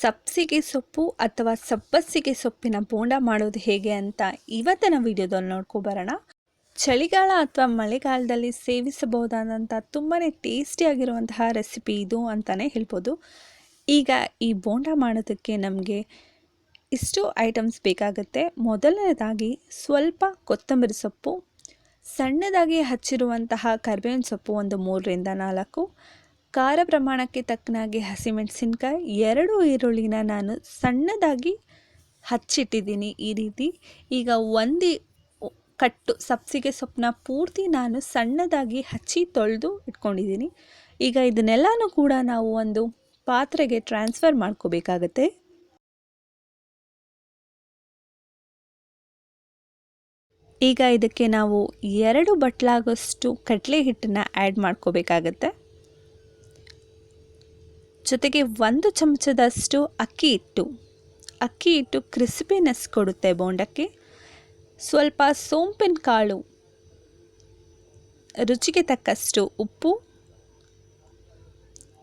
ಸಬ್ಸಿಗೆ ಸೊಪ್ಪು ಅಥವಾ ಸಬ್ಬಸಿಗೆ ಸೊಪ್ಪಿನ ಬೋಂಡ ಮಾಡೋದು ಹೇಗೆ ಅಂತ ಇವತ್ತಿನ ವಿಡಿಯೋದಲ್ಲಿ ನೋಡ್ಕೊಬರೋಣ ಚಳಿಗಾಲ ಅಥವಾ ಮಳೆಗಾಲದಲ್ಲಿ ಸೇವಿಸಬಹುದಾದಂಥ ತುಂಬಾ ಟೇಸ್ಟಿಯಾಗಿರುವಂತಹ ರೆಸಿಪಿ ಇದು ಅಂತಲೇ ಹೇಳ್ಬೋದು. ಈಗ ಈ ಬೋಂಡ ಮಾಡೋದಕ್ಕೆ ನಮಗೆ ಇಷ್ಟು ಐಟಮ್ಸ್ ಬೇಕಾಗುತ್ತೆ. ಮೊದಲನೇದಾಗಿ ಸ್ವಲ್ಪ ಕೊತ್ತಂಬರಿ ಸೊಪ್ಪು, ಸಣ್ಣದಾಗಿ ಹಚ್ಚಿರುವಂತಹ ಕರ್ಬೇವಿನ ಸೊಪ್ಪು ಒಂದು ಮೂರರಿಂದ ನಾಲ್ಕು ಖಾರ ಪ್ರಮಾಣಕ್ಕೆ ತಕ್ಕನಾಗಿ ಹಸಿಮೆಣಸಿನ್ಕಾಯಿ, ಎರಡು ಈರುಳ್ಳಿನ ನಾನು ಸಣ್ಣದಾಗಿ ಹಚ್ಚಿಟ್ಟಿದ್ದೀನಿ ಈ ರೀತಿ. ಈಗ ಒಂದು ಕಟ್ಟು ಸಬ್ಸಿಗೆ ಸೊಪ್ಪನ್ನ ಪೂರ್ತಿ ನಾನು ಸಣ್ಣದಾಗಿ ಹಚ್ಚಿ ತೊಳೆದು ಇಟ್ಕೊಂಡಿದ್ದೀನಿ. ಈಗ ಇದನ್ನೆಲ್ಲನೂ ಕೂಡ ನಾವು ಒಂದು ಪಾತ್ರೆಗೆ ಟ್ರಾನ್ಸ್ಫರ್ ಮಾಡ್ಕೋಬೇಕಾಗತ್ತೆ. ಈಗ ಇದಕ್ಕೆ ನಾವು ಎರಡು ಬಟ್ಲಾಗೋಷ್ಟು ಕಡಲೆ ಹಿಟ್ಟನ್ನು ಆ್ಯಡ್ ಮಾಡ್ಕೋಬೇಕಾಗತ್ತೆ. ಜೊತೆಗೆ ಒಂದು ಚಮಚದಷ್ಟು ಅಕ್ಕಿ ಹಿಟ್ಟು. ಅಕ್ಕಿ ಹಿಟ್ಟು ಕ್ರಿಸ್ಪಿನೆಸ್ ಕೊಡುತ್ತೆ ಬೋಂಡಕ್ಕೆ. ಸ್ವಲ್ಪ ಸೋಂಪಿನ ಕಾಳು. ರುಚಿಗೆ ತಕ್ಕಷ್ಟು ಉಪ್ಪು.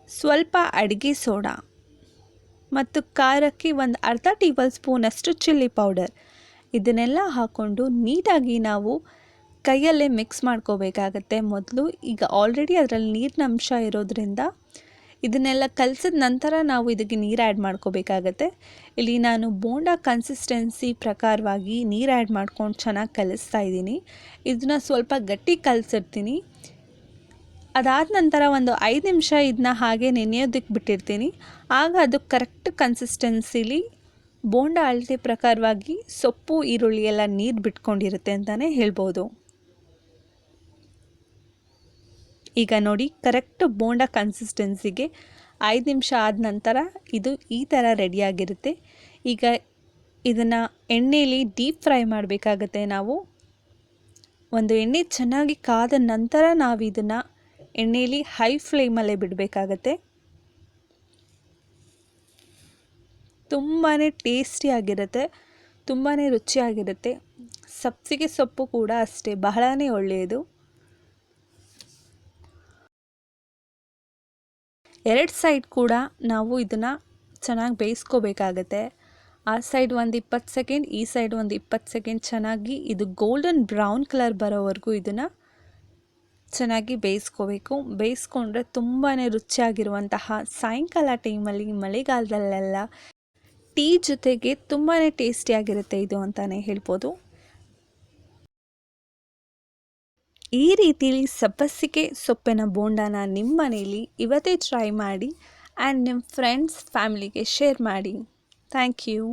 ಸ್ವಲ್ಪ ಅಡುಗೆ ಸೋಡಾ. ಮತ್ತು ಖಾರಕ್ಕೆ ಒಂದು ಅರ್ಧ ಟೇಬಲ್ ಸ್ಪೂನಷ್ಟು ಚಿಲ್ಲಿ ಪೌಡರ್. ಇದನ್ನೆಲ್ಲ ಹಾಕ್ಕೊಂಡು ನೀಟಾಗಿ ನಾವು ಕೈಯಲ್ಲೇ ಮಿಕ್ಸ್ ಮಾಡ್ಕೋಬೇಕಾಗತ್ತೆ ಮೊದಲು. ಈಗ ಆಲ್ರೆಡಿ ಅದರಲ್ಲಿ ನೀರಿನ ಅಂಶ ಇರೋದ್ರಿಂದ ಇದನ್ನೆಲ್ಲ ಕಲಸಿದ ನಂತರ ನಾವು ಇದಕ್ಕೆ ನೀರು ಆ್ಯಡ್ ಮಾಡ್ಕೋಬೇಕಾಗತ್ತೆ. ಇಲ್ಲಿ ನಾನು ಬೋಂಡ ಕನ್ಸಿಸ್ಟೆನ್ಸಿ ಪ್ರಕಾರವಾಗಿ ನೀರು ಆ್ಯಡ್ ಮಾಡ್ಕೊಂಡು ಚೆನ್ನಾಗಿ ಕಲಿಸ್ತಾ ಇದ್ದೀನಿ. ಇದನ್ನ ಸ್ವಲ್ಪ ಗಟ್ಟಿ ಕಲಸಿರ್ತೀನಿ. ಅದಾದ ನಂತರ ಒಂದು ಐದು ನಿಮಿಷ ಇದನ್ನ ಹಾಗೆ ನೆನೆಯೋದಕ್ಕೆ ಬಿಟ್ಟಿರ್ತೀನಿ. ಆಗ ಅದು ಕರೆಕ್ಟ್ ಕನ್ಸಿಸ್ಟೆನ್ಸಿಲಿ ಬೋಂಡ ಅಳತೆ ಪ್ರಕಾರವಾಗಿ ಸೊಪ್ಪು, ಈರುಳ್ಳಿ ಎಲ್ಲ ನೀರು ಬಿಟ್ಕೊಂಡಿರುತ್ತೆ ಅಂತಲೇ ಹೇಳ್ಬೋದು. ಈಗ ನೋಡಿ ಕರೆಕ್ಟ್ ಬೋಂಡ ಕನ್ಸಿಸ್ಟೆನ್ಸಿಗೆ ಐದು ನಿಮಿಷ ಆದ ನಂತರ ಇದು ಈ ಥರ ರೆಡಿಯಾಗಿರುತ್ತೆ ಈಗ ಇದನ್ನು ಎಣ್ಣೆಯಲ್ಲಿ ಡೀಪ್ ಫ್ರೈ ಮಾಡಬೇಕಾಗತ್ತೆ ನಾವು. ಒಂದು ಎಣ್ಣೆ ಚೆನ್ನಾಗಿ ಕಾದ ನಂತರ ನಾವು ಇದನ್ನು ಎಣ್ಣೆಯಲ್ಲಿ ಹೈ ಫ್ಲೇಮಲ್ಲೇ ಬಿಡಬೇಕಾಗತ್ತೆ. ತುಂಬಾ ಟೇಸ್ಟಿಯಾಗಿರುತ್ತೆ ತುಂಬಾ ರುಚಿಯಾಗಿರುತ್ತೆ. ಸಬ್ಸಿಗೆ ಸೊಪ್ಪು ಕೂಡ ಅಷ್ಟೇ, ಬಹಳನೇ ಒಳ್ಳೆಯದು. ಎರಡು ಸೈಡ್ ಕೂಡ ನಾವು ಇದನ್ನು ಚೆನ್ನಾಗಿ ಬೇಯಿಸ್ಕೋಬೇಕಾಗತ್ತೆ. ಆ ಸೈಡ್ ಒಂದು ಇಪ್ಪತ್ತು ಸೆಕೆಂಡ್, ಈ ಸೈಡ್ ಒಂದು ಇಪ್ಪತ್ತು ಸೆಕೆಂಡ್ ಚೆನ್ನಾಗಿ ಇದು ಗೋಲ್ಡನ್ ಬ್ರೌನ್ ಕಲರ್ ಬರೋವರೆಗೂ ಇದನ್ನು ಚೆನ್ನಾಗಿ ಬೇಯಿಸ್ಕೋಬೇಕು. ಬೇಯಿಸ್ಕೊಂಡ್ರೆ ತುಂಬಾ ರುಚಿಯಾಗಿರುವಂತಹ ಸಾಯಂಕಾಲ ಟೈಮಲ್ಲಿ, ಮಳೆಗಾಲದಲ್ಲೆಲ್ಲ ಟೀ ಜೊತೆಗೆ ತುಂಬಾ ಟೇಸ್ಟಿಯಾಗಿರುತ್ತೆ ಇದು ಅಂತಲೇ ಹೇಳ್ಬೋದು. ಈ ರೀತಿಲಿ ಸಬ್ಬಸಿಗೆ ಸೊಪ್ಪಿನ ಬೋಂಡಾನ ನಿಮ್ಮ ಮನೇಲಿ ಇವತ್ತೇ ಟ್ರೈ ಮಾಡಿ ಆ್ಯಂಡ್ ನಿಮ್ಮ ಫ್ರೆಂಡ್ಸ್ ಫ್ಯಾಮಿಲಿಗೆ ಶೇರ್ ಮಾಡಿ. Thank you